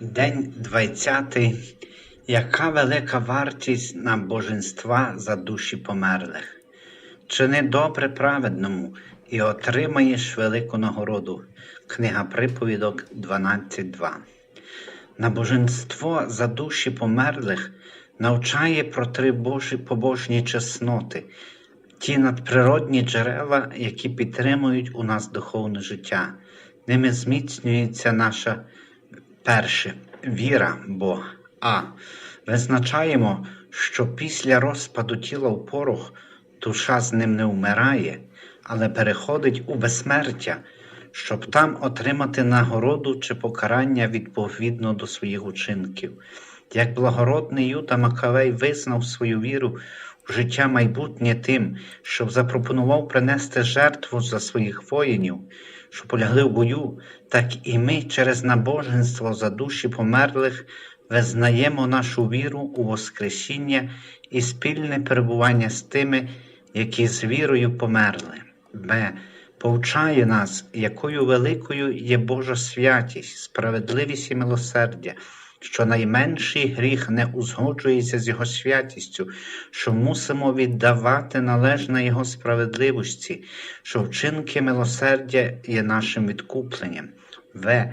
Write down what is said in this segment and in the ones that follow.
День 20. Яка велика вартість набоженства за душі померлих? Чини добре праведному і отримаєш велику нагороду. Книга приповідок 12.2. Набоженство за душі померлих навчає про три Божі побожні чесноти, ті надприродні джерела, які підтримують у нас духовне життя. Ними зміцнюється наша перше віра Бога. А. Визначаємо, що після розпаду тіла в порох душа з ним не вмирає, але переходить у безсмертя, щоб там отримати нагороду чи покарання відповідно до своїх учинків. Як благородний Юда Макавей визнав свою віру в життя майбутнє тим, щоб запропонував принести жертву за своїх воїнів, що полягли в бою, так і ми через набоженство за душі померлих визнаємо нашу віру у Воскресіння і спільне перебування з тими, які з вірою померли. Б. Повчає нас, якою великою є Божа святість, справедливість і милосердя, що найменший гріх не узгоджується з Його святістю, що мусимо віддавати належне Його справедливості, що вчинки милосердя є нашим відкупленням. В.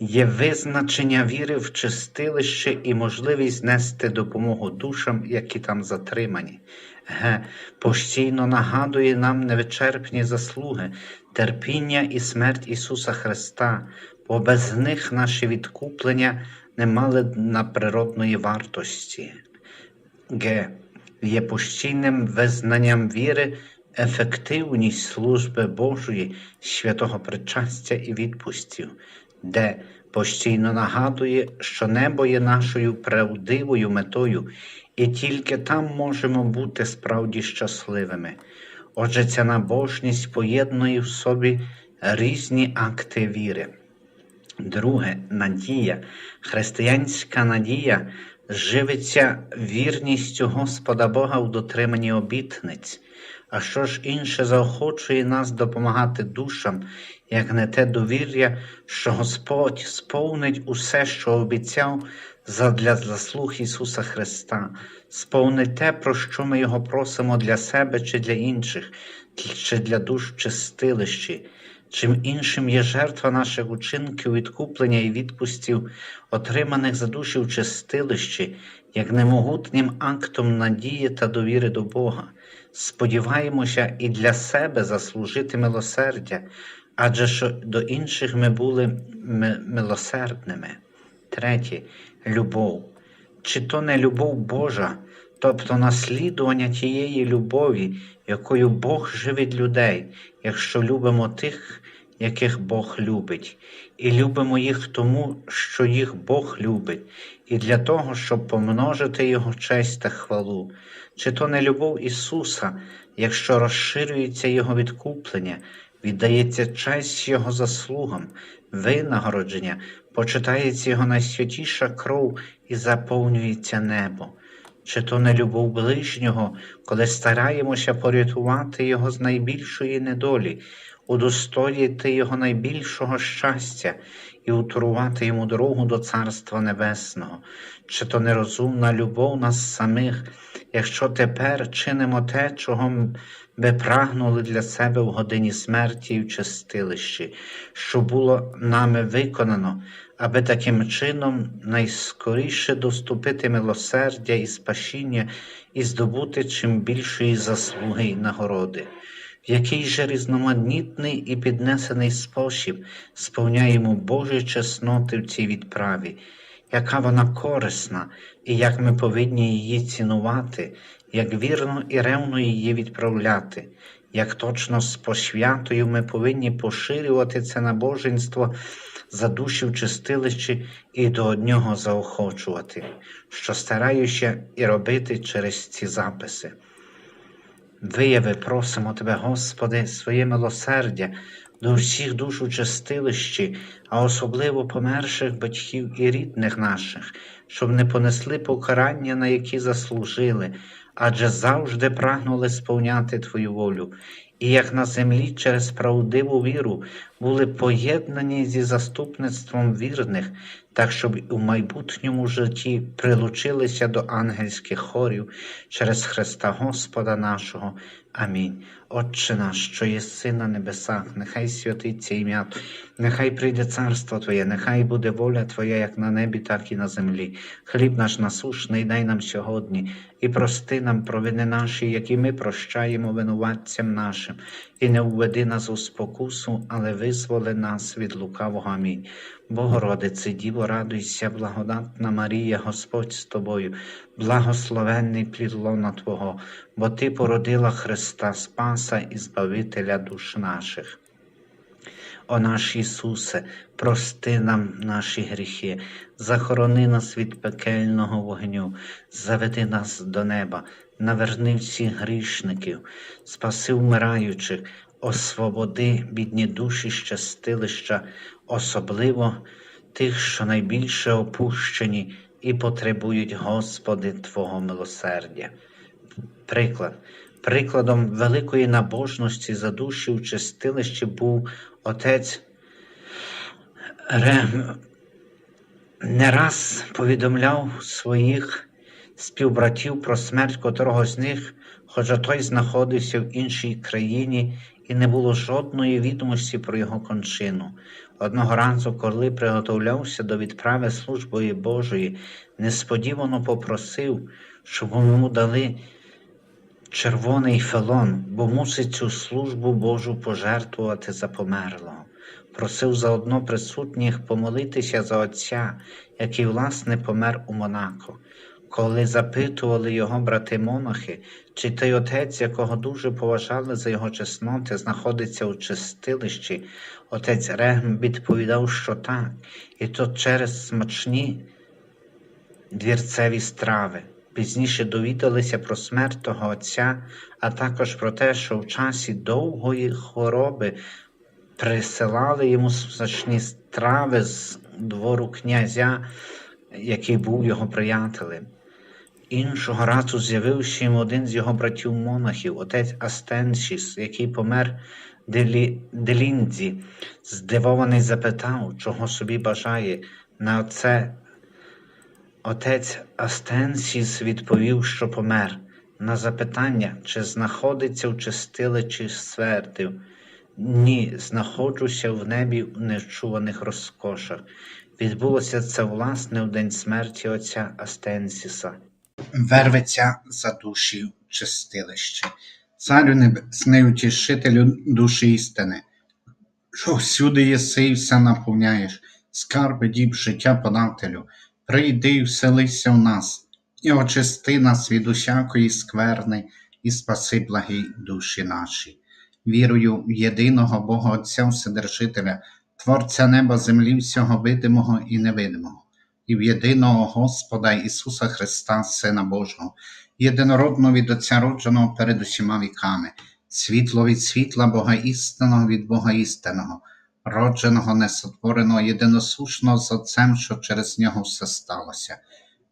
Є визначення віри в чистилище і можливість нести допомогу душам, які там затримані. Г. Постійно нагадує нам невичерпні заслуги, терпіння і смерть Ісуса Христа, бо без них наші відкуплення не мали надприродної вартості. Г. Є постійним визнанням віри ефективність служби Божої, святого причастя і відпустів, де постійно нагадує, що небо є нашою правдивою метою, і тільки там можемо бути справді щасливими. Отже, ця набожність поєднує в собі різні акти віри. Друге надія. Християнська надія живиться вірністю Господа Бога в дотриманні обітниць. А що ж інше заохочує нас допомагати душам, як не те довір'я, що Господь сповнить усе, що обіцяв задля заслуг Ісуса Христа, сповнить те, про що ми Його просимо для себе чи для інших, чи для душ чистилищі. Чим іншим є жертва наших учинків, відкуплення і відпустів, отриманих за душі в чистилищі, як немогутнім актом надії та довіри до Бога. Сподіваємося і для себе заслужити милосердя, адже що до інших ми були ми- милосердними. Третє любов. Чи то не любов Божа, тобто наслідування тієї любові, якою Бог живить людей, якщо любимо тих, яких Бог любить, і любимо їх тому, що їх Бог любить, і для того, щоб помножити Його честь та хвалу. Чи то не любов Ісуса, якщо розширюється Його відкуплення, віддається честь Його заслугам, винагородження, почитається Його найсвятіша кров і заповнюється небо. Чи то не любов ближнього, коли стараємося порятувати Його з найбільшої недолі, удостоїти Його найбільшого щастя і утурувати йому дорогу до Царства Небесного, чи то нерозумна любов нас самих, якщо тепер чинимо те, чого ми прагнули для себе в годині смерті і в чистилищі, що було нами виконано, аби таким чином найскоріше доступити милосердя і спасіння і здобути чим більшої заслуги й нагороди. В який же різноманітний і піднесений спосіб сповняємо Божі чесноти в цій відправі, яка вона корисна, і як ми повинні її цінувати, як вірно і ревно її відправляти, як точно з посвятою ми повинні поширювати це набоженство за душі в чистилищі і до нього заохочувати, що стараюся і робити через ці записи. Вияви, просимо Тебе, Господи, своє милосердя до всіх душ у чистилищі, а особливо померших батьків і рідних наших, щоб не понесли покарання, на які заслужили, адже завжди прагнули сповняти Твою волю, і як на землі через правдиву віру були поєднані зі заступництвом вірних, так щоб у майбутньому житті прилучилися до ангельських хорів через Христа Господа нашого. Амінь. Отче наш, що єси на небесах, нехай святиться ім'я, нехай прийде царство Твоє, нехай буде воля Твоя, як на небі, так і на землі. Хліб наш насушний дай нам сьогодні, і прости нам провини наші, які ми прощаємо винуватцям нашим, і не введи нас у спокусу, але визволи нас від лукавого. Амінь. Богородице, Діво, радуйся, благодатна Марія, Господь з тобою, благословенний плід лона Твого, бо Ти породила Христа Спаса і Збавителя душ наших. О наш Ісусе, прости нам наші гріхи, захорони нас від пекельного вогню, заведи нас до неба, наверни всіх грішників, спаси вмираючих, освободи бідні душі щастилища, особливо тих, що найбільше опущені і потребують, Господи, Твого милосердя. Приклад. Прикладом великої набожності за душі у чистилищі був отець Рем. Не раз повідомляв своїх співбратів про смерть котрого з них, хоча той знаходився в іншій країні і не було жодної відомості про його кончину. Одного разу, коли приготовлявся до відправи службою Божої, несподівано попросив, щоб йому дали червоний фелон, бо мусить цю службу Божу пожертвувати за померлого. Просив заодно присутніх помолитися за отця, який, власне, помер у Монако. Коли запитували його брати-монахи, чи той отець, якого дуже поважали за його чесноти, знаходиться у чистилищі, отець Регм відповідав, що так, і то через смачні двірцеві страви. Пізніше довідалися про смерть того отця, а також про те, що в часі довгої хвороби присилали йому смачні страви з двору князя, який був його приятелем. Іншого разу з'явився йому один з його братів-монахів, отець Астеншіс, який помер Делі... Деліндзі. Здивований запитав, чого собі бажає. На це отець Астенсіс відповів, що помер. На запитання, чи знаходиться в чистилищі свердив. Ні, знаходжуся в небі в нечуваних розкошах. Відбулося це власне в день смерті отця Астенсіса. Верветься за душі в чистилище. Царю небесний утішителю душі істини, що всюди єси і все наповняєш, скарби діб життя подателю, прийди і вселися в нас, і очисти нас від усякої скверни, і спаси благі душі наші. Вірую в єдиного Бога Отця Вседержителя, Творця неба, землі, всього видимого і невидимого, і в єдиного Господа Ісуса Христа, Сина Божого, єдинородного від Отця родженого перед усіма віками, світло від світла Бога істинного від Бога істинного, родженого, несотвореного, єдиносушного з Отцем, що через нього все сталося.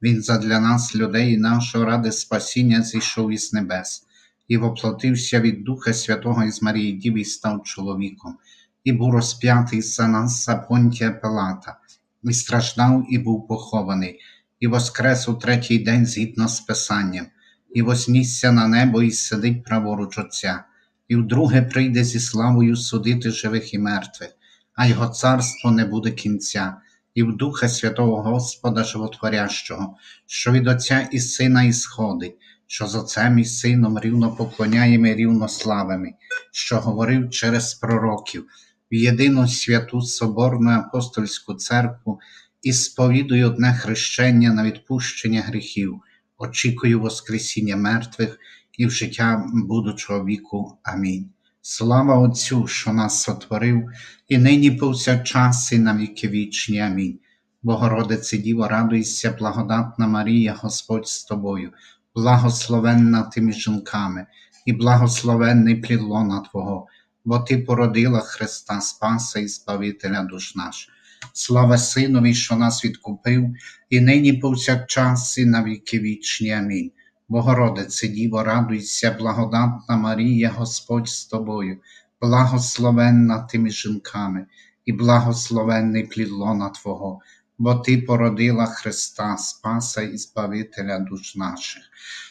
Він задля нас, людей, нашого ради спасіння, зійшов із небес і воплотився від Духа Святого із Марії Діви і став чоловіком, і був розп'ятий за нас за Понтія Пилата, і страждав, і був похований, і воскрес у третій день згідно з Писанням, і вознісся на небо, і сидить праворуч Отця, і вдруге прийде зі славою судити живих і мертвих, а його царство не буде кінця. І в Духа Святого Господа Животворящого, що від Отця і Сина ісходить, що з Отцем і Сином рівно поклоняємо і рівно славимо, що говорив через пророків, в єдину святу Соборну апостольську церкву і сповідую одне хрещення на відпущення гріхів, очікую Воскресіння мертвих і в життя будучого віку. Амінь. Слава Отцю, що нас сотворив, і нині повсякчас, і на віки вічні. Амінь. Богородице Діво, радуйся, благодатна Марія, Господь з тобою, благословенна ти між жінками, і благословенний плід лона Твого, бо Ти породила Христа Спаса і Збавителя душ наш. Слава Синові, що нас відкупив, і нині повсякчас, і на віки вічні. Амінь. Богородице Діво, радуйся, благодатна Марія, Господь з тобою, благословенна ти між жінками, і благословенний плід лона Твого, бо Ти породила Христа, Спаса і Збавителя душ наших.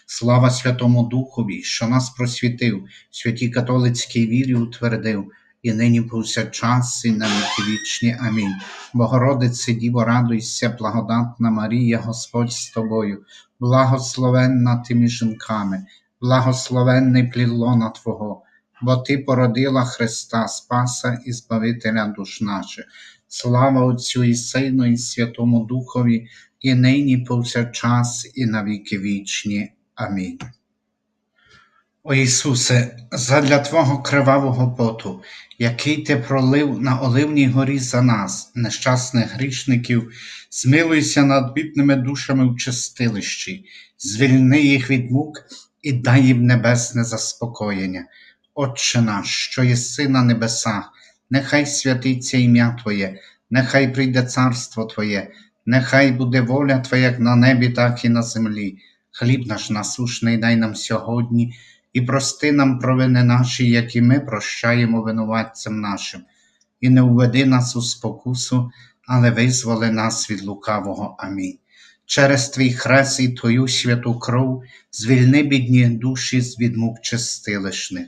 Слава Святому Духові, що нас просвітив, святій католицькій вірі утвердив, і нині повсякчас, і на віки вічні. Амінь. Богородице, Діво, радуйся, благодатна Марія, Господь з тобою, благословенна ти між жінками, благословенний плідлона Твого, бо Ти породила Христа, Спаса і Збавителя душ наших. Слава Отцю і Сину, і Святому Духові, і нині повсякчас, і на віки вічні. Амінь. О Ісусе, задля Твого кривавого поту, який Ти пролив на Оливній горі за нас, нещасних грішників, змилуйся над бідними душами в чистилищі, звільни їх від мук і дай їм небесне заспокоєння. Отче наш, що єси на небесах, нехай святиться ім'я Твоє, нехай прийде царство Твоє, нехай буде воля Твоя як на небі, так і на землі. Хліб наш насушний дай нам сьогодні, і прости нам провини наші, як і ми прощаємо винуватцям нашим, і не введи нас у спокусу, але визволи нас від лукавого. Амінь. Через твій хрест і твою святу кров звільни бідні душі з від мук чистилищних.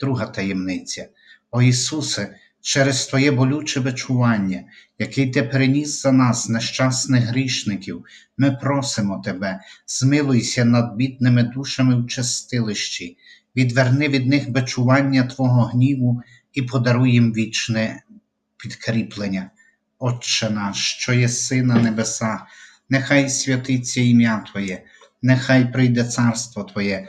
Друга таємниця. О Ісусе, через Твоє болюче бичування, який Ти переніс за нас, нещасних грішників, ми просимо Тебе, змилуйся над бідними душами в чистилищі, відверни від них бичування Твого гніву і подаруй їм вічне підкріплення. Отче наш, що єси на небесах, нехай святиться ім'я Твоє, нехай прийде царство Твоє,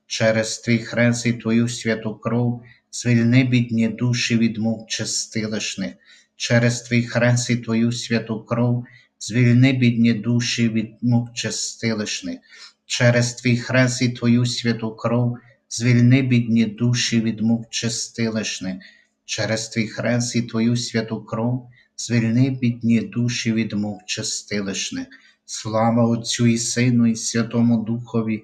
через твій хрест і твою святу кров звільни бідні душі від мук чистилищних, через твій хрест і твою святу кров звільни бідні душі від мук чистилищних, через твій хрест і твою святу кров звільни бідні душі від мук чистилищних, через твій хрест і твою святу кров звільни бідні душі від мук чистилищних. Слава Отцю і Сину, і Святому Духові,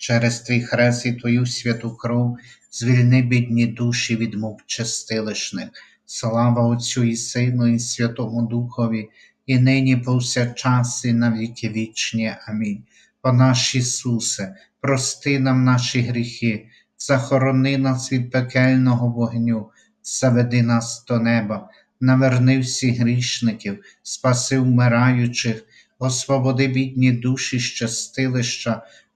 через твій хрест і твою святу кров, звільни бідні душі від мук чистилищних. Слава Отцю і Сину, і Святому Духові, і нині повсякчас, і на віки вічні. Амінь. О наш Ісусе, прости нам наші гріхи, захорони нас від пекельного вогню, заведи нас до неба, наверни всіх грішників, спаси вмираючих, освободи бідні душі з чистилища,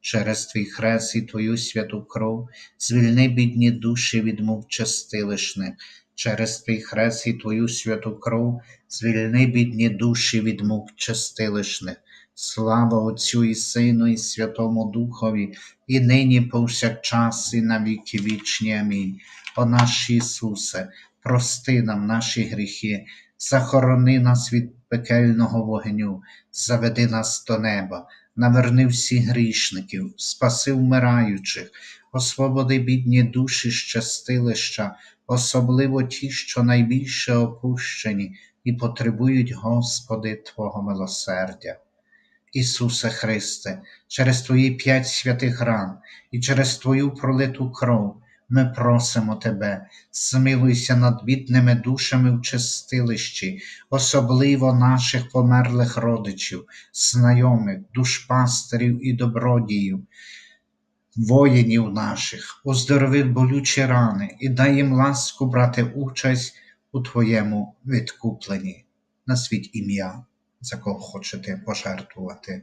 через твій хрест і твою святу кров, звільни бідні душі від мук чистилищних, через твій хрест і твою святу кров, звільни бідні душі від мук чистилищних. Слава Отцю і Сину, і Святому Духові, і нині повсякчас, і на віки вічні. Амінь. О наш Ісусе, прости нам наші гріхи, захорони нас від пекельного вогню, заведи нас до неба, наверни всіх грішників, спаси вмираючих, освободи бідні душі з чистилища, особливо ті, що найбільше опущені і потребують, Господи, Твого милосердя. Ісусе Христе, через Твої п'ять святих ран і через Твою пролиту кров ми просимо Тебе, змилуйся над бідними душами в чистилищі, особливо наших померлих родичів, знайомих, душпастерів і добродіїв, воїнів наших, оздорови болючі рани і дай їм ласку брати участь у Твоєму відкупленні. Назвіть ім'я, за кого хочете пожертвувати